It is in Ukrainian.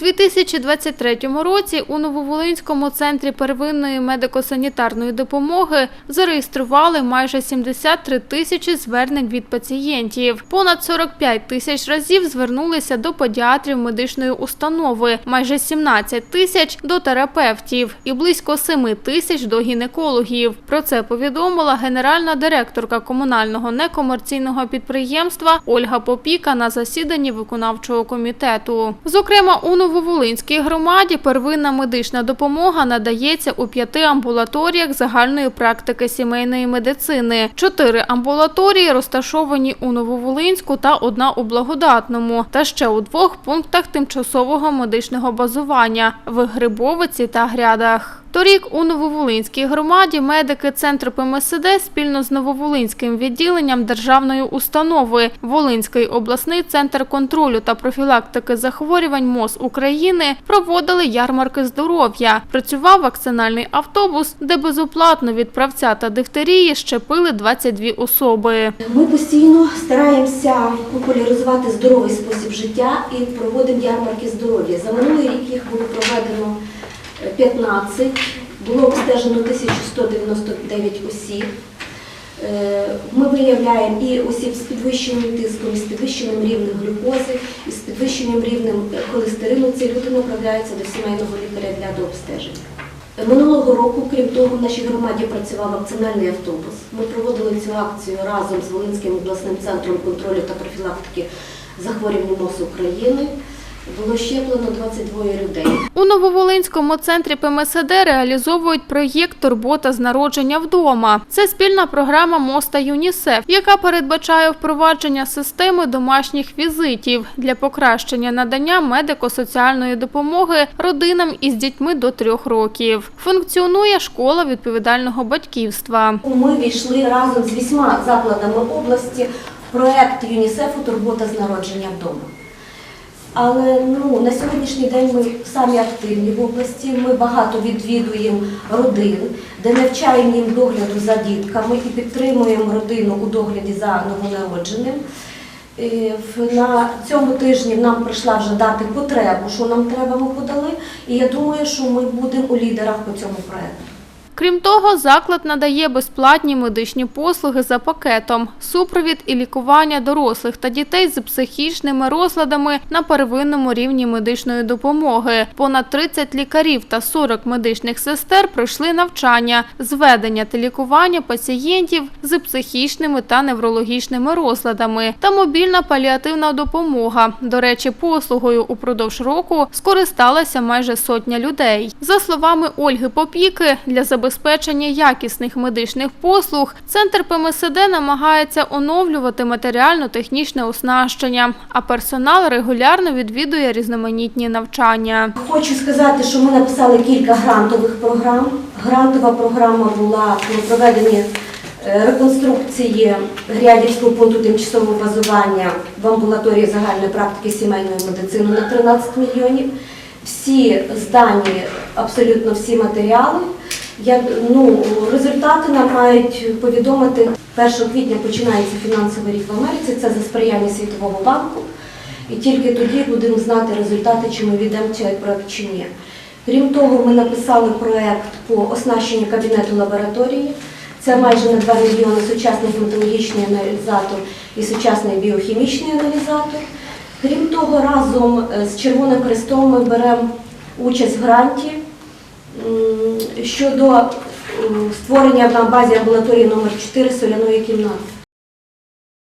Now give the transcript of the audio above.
2023 році у Нововолинському центрі первинної медико-санітарної допомоги зареєстрували майже 73 тисячі звернень від пацієнтів. Понад 45 тисяч разів звернулися до педіатрів медичної установи, майже 17 тисяч до терапевтів і близько 7 тисяч до гінекологів. Про це повідомила генеральна директорка комунального некомерційного підприємства Ольга Попіка на засіданні виконавчого комітету. Зокрема, у Нововолинській громаді первинна медична допомога надається у п'яти амбулаторіях загальної практики сімейної медицини. Чотири амбулаторії розташовані у Нововолинську та одна у Благодатному, та ще у двох пунктах тимчасового медичного базування в Грибовиці та Грядах. Торік у Нововолинській громаді медики Центру ПМСД спільно з Нововолинським відділенням державної установи Волинський обласний центр контролю та профілактики захворювань МОЗ України проводили ярмарки здоров'я. Працював вакцинальний автобус, де безоплатно від правця та дифтерії щепили 22 особи. Ми постійно стараємося популяризувати здоровий спосіб життя і проводимо ярмарки здоров'я. За минулий рік їх було проведено 15, було обстежено 1199 осіб. Е, Ми виявляємо і осіб з підвищеним тиском, і з підвищеним рівнем глюкози, і з підвищеним рівнем е, холестерину. Ці люди направляються до сімейного лікаря для дообстеження. Минулого року, крім того, в нашій громаді працював вакцинальний автобус. Ми проводили цю акцію разом з Волинським обласним центром контролю та профілактики захворювань МОЗ України. Було щеплено 22 людей. У Нововолинському центрі ПМСД реалізовують проєкт Турбота з народження вдома. Це спільна програма МОСТа ЮНІСЕФ, яка передбачає впровадження системи домашніх візитів для покращення надання медико-соціальної допомоги родинам із дітьми до трьох років. Функціонує школа відповідального батьківства. Ми війшли разом з вісьма закладами області в проект ЮНІСЕФу Турбота з народження вдома. Але ну, на сьогоднішній день ми самі активні в області. Ми багато відвідуємо родин, де навчаємо їм догляду за дітками і підтримуємо родину у догляді за новонародженим. Е, На цьому тижні нам прийшла вже дати потребу, що нам треба, ми подали. І я думаю, що ми будемо у лідерах по цьому проекту. Крім того, заклад надає безплатні медичні послуги за пакетом, супровід і лікування дорослих та дітей з психічними розладами на первинному рівні медичної допомоги. Понад 30 лікарів та 40 медичних сестер пройшли навчання з ведення та лікування пацієнтів з психічними та неврологічними розладами та мобільна паліативна допомога. До речі, послугою упродовж року скористалася майже сотня людей. За словами Ольги Попіки, для забезпечення якісних медичних послуг центр ПМСД намагається оновлювати матеріально-технічне оснащення, а персонал регулярно відвідує різноманітні навчання. Хочу сказати, що ми написали кілька грантових програм. Грантова програма була про проведення е, реконструкції Грядівського пункту тимчасового базування в амбулаторії загальної практики сімейної медицини на 13 мільйонів. Всі здані, абсолютно всі матеріали. Я, ну, результати нам мають повідомити 1 квітня починається фінансовий рік в Америці. Це за сприяння Світового банку. І тільки тоді будемо знати результати, чи ми віддамо цей проект чи ні. Крім того, ми написали проект по оснащенню кабінету лабораторії. Це майже на 2 мільйони сучасний гематологічний аналізатор і сучасний біохімічний аналізатор. Крім того, разом е, з Червоним Хрестом ми беремо участь в гранті щодо створення на базі амбулаторії номер 4 соляної кімнати.